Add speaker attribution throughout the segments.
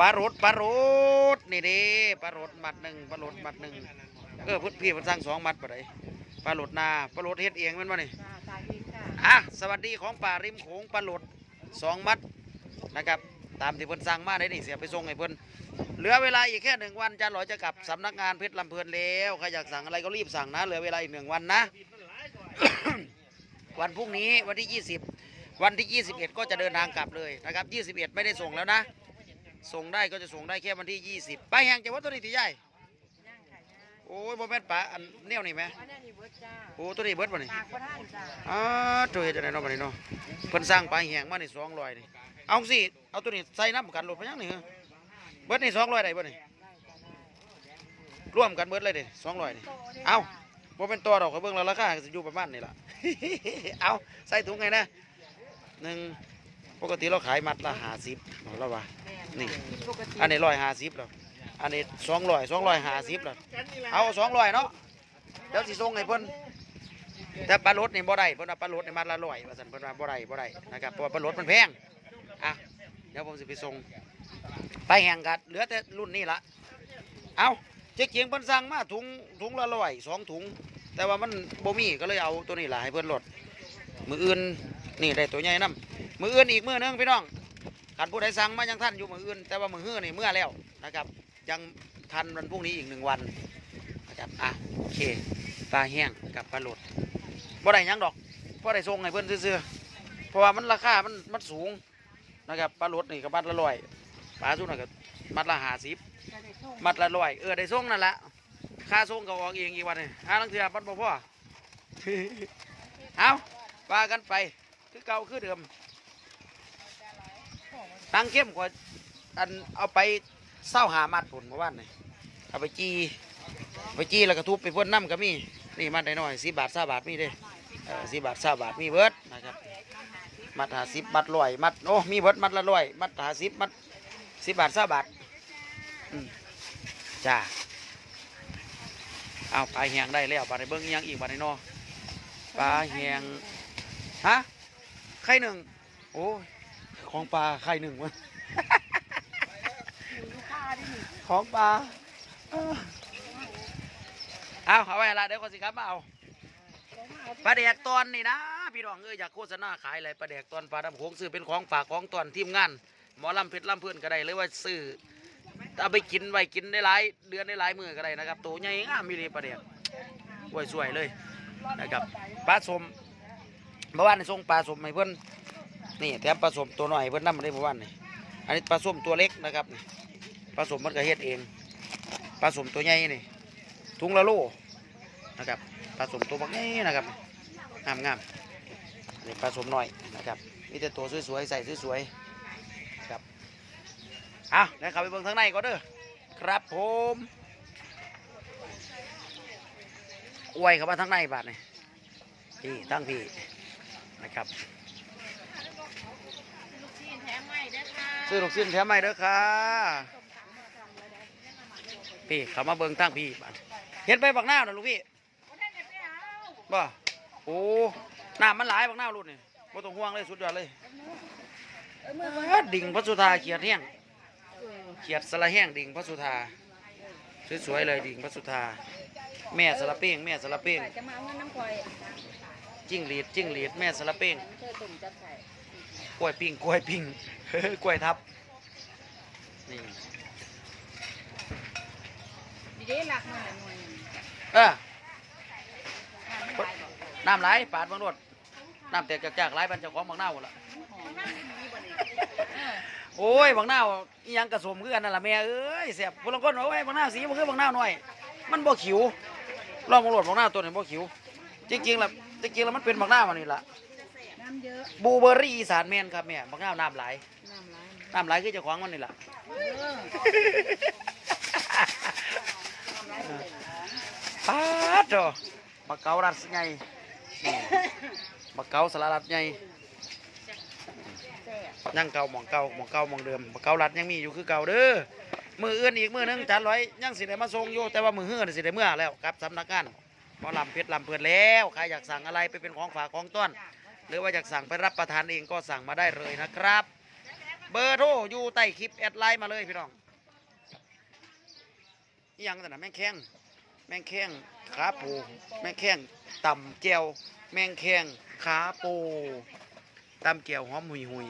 Speaker 1: ปลารดปลารดนี่เด้ปลารดมัดหนึ่งปลารดมัดหนึ่งเออพุทธพี่มันสร้างสองมัดปะไดปลารดนาปลารดเฮ็ดเองมันบ่นี่
Speaker 2: ค่ะตายอะ
Speaker 1: อะสวัสดีของป่าริมโขงปลารดสองมัดนะครับ ตามที่เพิ่นสั่งมาได้นี่เสียไปส่งให้เพิ่นเหลือเวลาอีกแค่หนึ่งวันจันหลอยจะกลับสำนักงานเพชรลำเพลินแล้วใครอยากสั่งอะไรก็รีบสั่งนะ เหลือเวลาอีกหนึ่งวันนะ วันพรุ่งนี้วันที่ 20 วันที่ 21 ก็จะเดินทางกลับเลยนะครับ 21 ไม่ได้ส่งแล้วนะ ส่งได้ก็จะส่งได้แค่วันที่ 20 ไปแห่งจะว่าตัวนี้ที่ใหญ่
Speaker 2: ย่างค่ะย่าง
Speaker 1: โอ้ยบ่แม่นปลาอันแนวนี่ไหม
Speaker 2: อันนี้นี่เบิร์ดจ้า
Speaker 1: โอ้ตัวนี้เบิดบ่นี่
Speaker 2: ปากก็ท่านจ้า
Speaker 1: อ้าตัวเฮ็ดจังไดเนาะบัดนี้เนาะเพิ่นสร้างปลาแห้งมานี่200นี่เอาสิเอาตัวนี้ใส่น้ำกันโหลดไปยังนี่เหรอเบิดนี่200ได้บ่นี่
Speaker 2: ได้จ้าได้
Speaker 1: ร่วมกันเบิดเลยเด้200นี่
Speaker 2: โตด้
Speaker 1: เอ้า
Speaker 2: จ้
Speaker 1: บ่เป็นตัวดอกเขาเบิ่งแล้วราคาก็สิอยู่ประมาณนี้ล่ะ เอาใส่ถุงไงนะหนึ่ง ปกติเราขายมัดละ50เนาะแล้วว่า
Speaker 2: แม่
Speaker 1: นี่
Speaker 2: ปกติ
Speaker 1: อันนี้150แล้วอันนี้200 250แล้วเอา200เนาะเดี๋ยวสิส่งให้เพิ่นแต่ปลารถนี่บ่ได้เพิ่นว่าปลารถนี่มัดละ100ว่าซั่นเพิ่นว่าบ่ได้บ่ได้นะครับเพราะว่าปลารถมันแพงอะเดี๋ยวผมสิไปส่งไปแห่งกันเหลือแต่รุ่นนี้ละเอาเจ๊เกียงเพิ่นสั่งมาถุงถุงละร้อยสองถุง แต่ว่ามันบ่มีก็เลยเอาตัวนี้ล่ะให้เพิ่นลดมืออื่นนี่ได้ตัวใหญ่นํ มืออื่นอีกมือนึงพี่น้องขันผู้ใดสั่งมายังท่านอยู่มืออื่น แต่ว่ามือฮื้อนี่เมื่อแล้วนะครับ ยังทันวันพรุ่งนี้อีกหนึ่งวันนะครับอะโอเคปลาแห้งกับปลาหลดบ่ได้ยังดอกเพราะได้ส่งให้เพิ่อนซื่อเพราะว่ามันราคามันมันสูงนะครับปลาหลดนี่ก็มัดละร้อยปลาสุดน่ะก็มัดละหาสิบมัดละร้อยเออได้ส่งนั่นแหละค่าส่งก็ออกเองอีกวันนี่ห้าลังเทือปัดบ่พ่อเอาว่ากันไปคือเก่าคือเดิม ตั้งเข้มกว่าอันเอาไปเศร้าหามัดผลเมื่อวานนี่เอาไปจีไปจีแล้วก็ทุบไปพ่นน้ำก็มีนี่มัดได้น้อยสิบาทสาบาทมีเด้สิบาทสาบาทมีเบิดนะครับมัดหาสิบมัดร้อยมัดโอ้มีเบิดมัดละร้อยมัดหาสิบมัดสิบบาทสาบาทอืมจ้าเอาปลาแหงได้แล้วปลาในเบิ้งยังอีกปลาในนอปลาแหงฮะไข่หนึ่งโอ้ย ของปลาไข่หนึ่งวะ
Speaker 2: ลูกค้าดิหนิ
Speaker 1: ของปลาเอ้อเอาเอาไว้ละเดี๋ยวคนสิครับมาเอา
Speaker 2: ของมาเอาที่
Speaker 1: ปลาแดกตอนนี่นะพี่น้องเอ้ยอยากโฆษณาขายอะไรปลาแดกตอนปลาดำโขงซื้อเป็นของฝากของตอนทีมงานหมอลำเพชรลำเพื่อนก็ได้เลยว่าซื้อเอาไปกินไว้กินได้หลายเดือนได้หลายมือก็ได้นะครับตัวใหญ่งามมีเลยปลาแดกไว้สวยเลยนะครับปลาสมเมื่อวานนี่ส่งปลาสมให้เพื่อน นี่แถมปลาสมตัวหน่อยเพื่อนนำมาได้เมื่อวานนี่อันนี้ปลาสมตัวเล็กนะครับนี่ปลาสมมันก็เฮ็ดเองปลาสมตัวใหญ่นี่ถุงละโลนะครับปลาสมตัวบักนี้นะครับงามงามอันนี้ปลาสมหน่อยนะครับมีแต่ตัวสวยๆใส่สวยๆครับเอาเดี๋ยวข้าไปเบิ่งทางในก่อนเด้อครับผมอวยเข้ามาทางในบาทนี่พี่ตั้งพี่นะครับ
Speaker 2: ลูกชิ้นแถมให้เด้อค่ะ
Speaker 1: ซื้อลูกชิ้นแถมใหม่เด้อค่ะ
Speaker 2: ส่งตำมาทำเลยได้
Speaker 1: พี่เข้ามาเบิ่งทางพี่บาดเห็นไปบักหน้าวนะลูกพี่
Speaker 2: บ่ได้เก็บไปเอา
Speaker 1: บ่โอ้น้ำมันหลายบักหน้าวรุ่นนี่บ่ต้องห่วงเลยสุดยอดเลย
Speaker 2: เอ้ยมือ
Speaker 1: เอิ้นดิ่งพระสุธาเขียดแห้งเขียดสละแห้งดิ่งพระสุธาสวยๆเลยดิ่งพระสุธา แม่สละเป้งแม่สละเป้ง
Speaker 2: จะมาเอาเงินน้ำควาย
Speaker 1: จิ้งหรีดจิ้งหรีดแม่สละเป้ง กล้วยปิ้งกล้วยปิ้งกล้วยทับนี่
Speaker 2: ดีเด้หลักมาหน่อยหนึ่ง
Speaker 1: เออ
Speaker 2: น้ำไม่ไหลบอก
Speaker 1: น้ำไหลปาดบางรถน้ำแตกจากๆไหลบันเจ้าของบางหน้าหมดละ
Speaker 2: หอมน้ำดีบ่นี่เออ
Speaker 1: โอ้ยบางหน้าอิหยังกระสมคือกันนั่นล่ะแม่เอ้ยเสียบพลังคนว่าโอ้ยบางหน้าสีมันคือบางหน้าหน่อย มันบ่ขิวลองมารถบางหน้าตัวนี้บ่ขิว จริงๆแล้วจริงๆแล้วมันเป็นบางหน้ามันนี่ล่ะ
Speaker 2: น้ำเยอะ
Speaker 1: บลูเบอร์รี่อีสานแมนครับแม่บางหน้าน้ำไหล
Speaker 2: น้ำไหล
Speaker 1: น้ำไหลคือเจ้าของมันนี่ล่ะ
Speaker 2: เออ
Speaker 1: ป๊าดโตมะเกาลัดใหญ่นี่มะเกาสลัดใหญ่
Speaker 2: แซ่บ
Speaker 1: ยังเก่าหมองเก่าหมองเก่าหมองเดิมมะเกาลัดยังมีอยู่คือเก่าเด้อมืออื่นอีกมือหนึงจัดร้อยยังสิได้มาส่งอยู่แต่ว่ามือเฮือนี่สิได้เมื่อแล้วครับสำนักงานหมอลำเพชรลำเพื่อนแล้วใครอยากสั่งอะไรไปเป็นของฝากของต้อน หรือว่าอยากสั่งไปรับประทานเองก็สั่งมาได้เลยนะครับ เบอร์โทรอยู่ใต้คลิปแอดไลน์มาเลยพี่น้องยังแต่นะแม่งแข้งแม่งแข้งขาปู แม่งแข้งต่ำเจียวแม่งแข้งขาปูตำเจียวหอมหุยหุย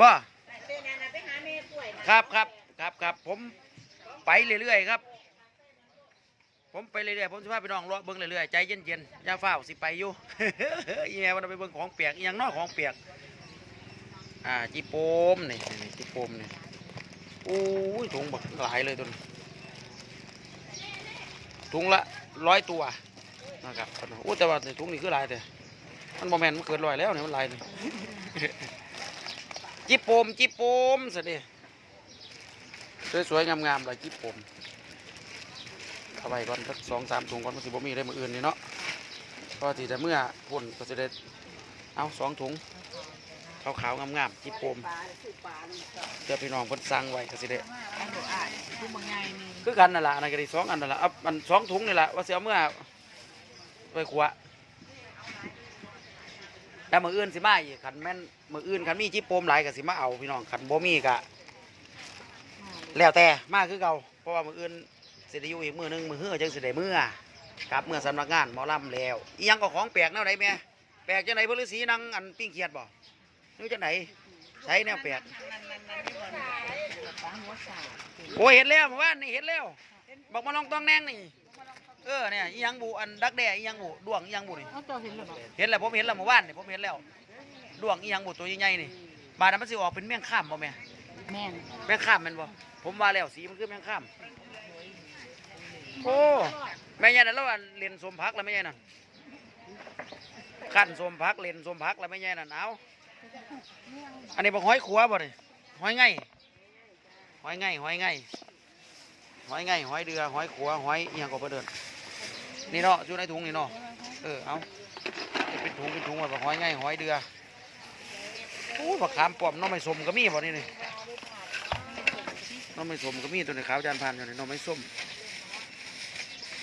Speaker 1: บ่ครับครับครับครับผมไปเรื่อยๆครับ ผมไปเรื่อยๆผมสิพาไปน้องเลาะเบิ่งเรื่อยๆใจเย็นๆย่าเฝ้าสิไปอยู่อีแม่มันไปเบิ่งของเปียกอหยังนอกของเปียก อ่าจีโปมนี่นี่จีโปมนี่โอ้ยถุงบักหลายเลยตัวนี้ถุงละร้อยตัวนะครับโอ้แต่ว่าถุงนี้คือหลายแต่มันโมแมนมันเกินร้อยแล้วเนี่ยมันลายนี่จิโปมจิโปมสิเดิสวยๆงามๆเลยจิโปม เอาไปก่อนสักสองสามถุงก่อนมันสิบ่มีได้มืออื่นนี่เนาะก็ที่แต่เมื่อพุ่นก็จะได้เอาสองถุงขาวๆงามๆจิโปม
Speaker 2: ปลาสุปลานี่ก็
Speaker 1: เดี๋ยวพี่น้องเพิ่นสั่งไว้ก็สิได้
Speaker 2: อันเดียวอะคือบางไงนี่
Speaker 1: คือกันนั่นแหละอันนนก็ได้สองอันนั่นแหละเอาอันสองถุงนี่แหละว่าเสียเมื่อไปขวะแล้วมืออื่นสิมาอีกขันแม่นมืออื่นขันมีจิโปมหลายก็สิมาเอาพี่น้องขันบ่มีก็แล้วแต่มากคือเก่าเพราะว่ามืออื่น สิได้อยู่อีกมือหนึงมือเฮือจังสิได้มือกลับเมื่อสำนักงานหมอลำแล้วอียังก็ของแปลกแนวไหนแม่แปลกจังไหนพลฤาษีนั่งอันปิ้งเขียดบ่นี่จังไหนใช้แนวแปลก
Speaker 2: นั่นนั่นนั่นที่บอลปลาหัวสา
Speaker 1: โอ้ยเห็นแล้วเมื่อวานนี่เห็นแล้วบอกมาลองต้องแนงนี่เออเนี่ยอียังบุอันดักแด่อียังบุดวงอียังบุนี่
Speaker 2: เขาตัวเห็นหรือเปล่า
Speaker 1: เห็นแล้วผมเห็นแล้วเมื่อวานนี่ผมเห็นแล้วดวงอียังบุตัวใหญ่ๆนี่บาดนั้นมันสิออกเป็นแมงข้ามบ่แม่
Speaker 2: แม่น
Speaker 1: แมงข้ามแมันบ่ผมว่าแล้วสีมันคือแมงข้าม โอ้แม่ยายนั่นแล้วอันเล่นสมพักแล้วแม่ยายนั่นขั้นสมพักเล่นสมพักแล้วแม่ยายนั่นเอาอันนี้บอกห้อยขัวบ่นี่หอยไงห้อยไงห้อยไงห้อยไงห้อยเดือห้อยขัวห้อยเอียงก็บ่เดินนี่เนาะอยู่ในถุงนี่เนาะเออเอาเป็นถุงเป็นถุงไว้บอกหอยไงห้อยเดือโอ้บักขามปอมน้องไม่สมก็มีบ่นี่นี่น้องไม่สมก็มีตัวนี้ขาวจานพันอยู่นี่น้องไม่ส้ม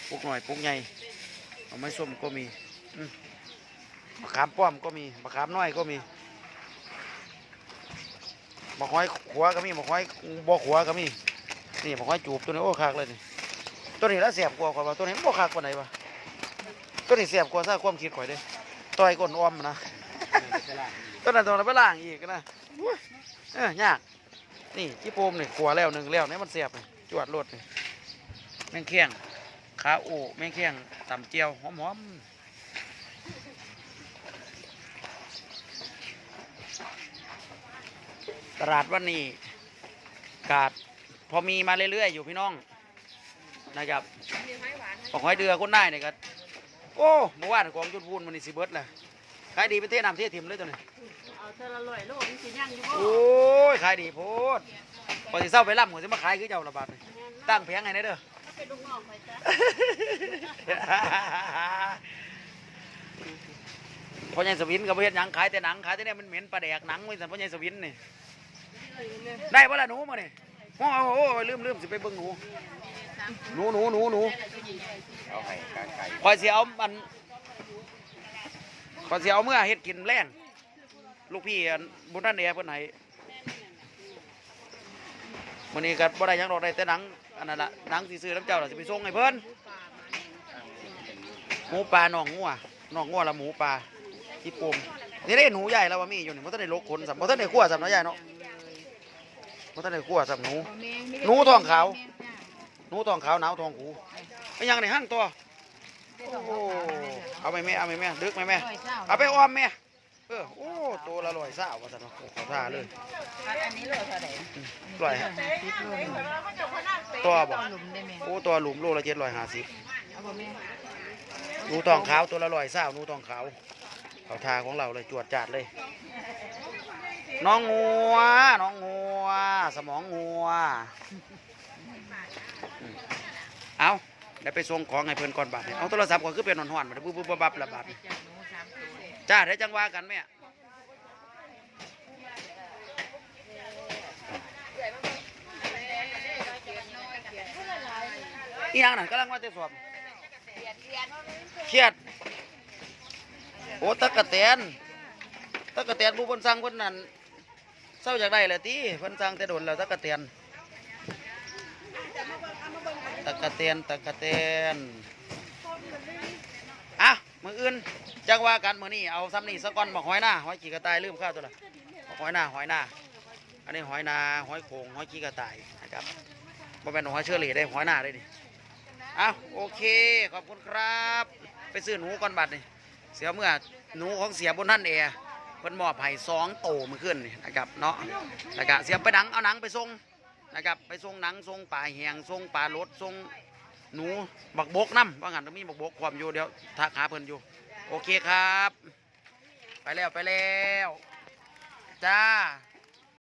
Speaker 1: ปุกหน่อยปุกใหญ่เอาไม้ส้มก็มีมะขามป้อมก็มีมะขามน้อยก็มีมะขอยขัวก็มีมะขอยบ่ขัวก็มีนี่มะขอยจูบตัวนี้โอ้คักเลยนี่ตัวนี้แล้วเสียบกว่าข่อยว่าตัวนี้บ่คักกว่าไหนวะตัวนี้เสียบกว่าถ้าความคิดข่อยเด้ต่อยก้นอ้อมนะตัวนั้นตัวนั้นไปล่างอีกนะเออยากนี่ที่โปมนี่ขัวแล้วหนึ่งแล้วเนี่ยมันเสียบนี่จวดรถนี่แม่งเคียง ขาโอ้แม่งเคียงตำเจียวหอมๆตลาดวันนี้กาดพอมีมาเรื่อยๆอยู่พี่น้องนะครับบอกหอยเดือคนได้เนี่ยก็โอ้เมื่อวานกองจุดพูนมันนี่สิเบิดเลยขายดีไปเทน้ำเทถิ่มเลยตัวนี้
Speaker 2: เอาเธอละลอยโลกนี่สิย่างอยู่บ่
Speaker 1: โอ้ยขายดีโพดพอสิเศร้าไปล่ำหัวสิมาขายคือเจ้าระบาดนี่ตั้งแผงไงเนี่ยเด้อ
Speaker 2: เป็นลูกน้องไปจ้ะ
Speaker 1: พ่อใหญ่สวินกับเฮ็ดหยังขายแต่หนังขายแต่เนี่ยมันเหม็นปลาแดกหนังไว้สั่นพ่อใหญ่สวินนี่ได้บ่ล่ะหนูมานี่โอ้โหลืมลืมสิไปเบิ่งหนูหนูหนูหนูหนูคอยสิเอามันคอยสิเอาเมื่อเฮ็ดกินแรงลูกพี่อันบุญนั่นเองเพิ่นให้มื้อนี้ก็บ่ได้หยังดอกได้แต่หนัง อันนั้นละนังสิซื้อน้ำเจ้าล่ะสิไปส่งให้เพิ่นหมูปลาหนองงัวหนองงัวละหมูปลาที่ปมนี่ได้หนูใหญ่แล้วว่ามีอยู่นี่มันต้องได้ลกขนสัมมันต้องได้ขั้วสัมเนาะใหญ่เนาะมันต้องได้ขั้วสัมหนู หนูทองขาว หนูทองขาวหนาวทองหูไม่ยังในห้างตัวโอ้เอาไปแม่เอาไปแม่ดึกไหมแม่เอาไปอ้อมแม่ เออโอ้ตัวละร้อยเศร้าว่าสันเนาะโอ้ขอท่าเลย
Speaker 2: อันนี้โลเท่าไหร่
Speaker 1: ร้อย
Speaker 2: สิบโล
Speaker 1: ตัวบ่
Speaker 2: หลุมได้ไหม
Speaker 1: โอ้ตัวหลุมโลละเจ็ดร้อยห้าสิบ
Speaker 2: เอาบ่แม่
Speaker 1: หนูทองขาวตัวละร้อยเศร้าหนูทองขาวเขาทาของเราเลยจวดจัดเลย น้องงัวน้องงัวสมองงัวอืมเอาเดี๋ยวไปส่งของให้เพื่อนก่อนบาทเนี่ยเอาโทรศัพท์ก่อนคือเป็นหอนๆมาปุ๊บปุ๊บปั๊บละบาทนี่
Speaker 2: จ้า
Speaker 1: เดี๋ยวจังว่ากันแม่อียังนั่นกำลังว่าจะสอบเครียด โอ้ตะกะแตนตะกะเตียนผู้เพิ่นสั่งเพิ่นนั่นเศร้าอยากได้แหละติเพิ่นสั่งแต่โดนแล้วตะกะเตียนตะกะเตียนตะกะเตียน มืออื่นจังว่ากันมือนี้เอาซ้ำนี่ซะก่อนบอกหอยหน้าหอยขี้กระต่ายลืมข้าวตัวละบอกหอยหน้าหอยหน้าอันนี้หอยนาหอยโขงหอยขี้กระต่ายนะครับบ่แม่นหอยเชอรี่ได้หอยหน้าได้นี่อ้าวโอเคขอบคุณครับ ไปซื้อหนูก่อนบัดนี่เสียเมื่อหนูของเสียบนนั่นเอเพิ่นมอบให้สองโตมื่อคืนนี่นะครับเนาะแล้วก็เสียไปหนังเอาหนังไปส่งนะครับไปส่งหนังส่งปลาแหงส่งปลารสส่ง หนูบักบกน้ำว่างั้นต้องมีบักบกความอยู่เดี๋ยวทักหาเพิ่นอยู่ โอเคครับ ไปแล้วไปแล้ว จ้า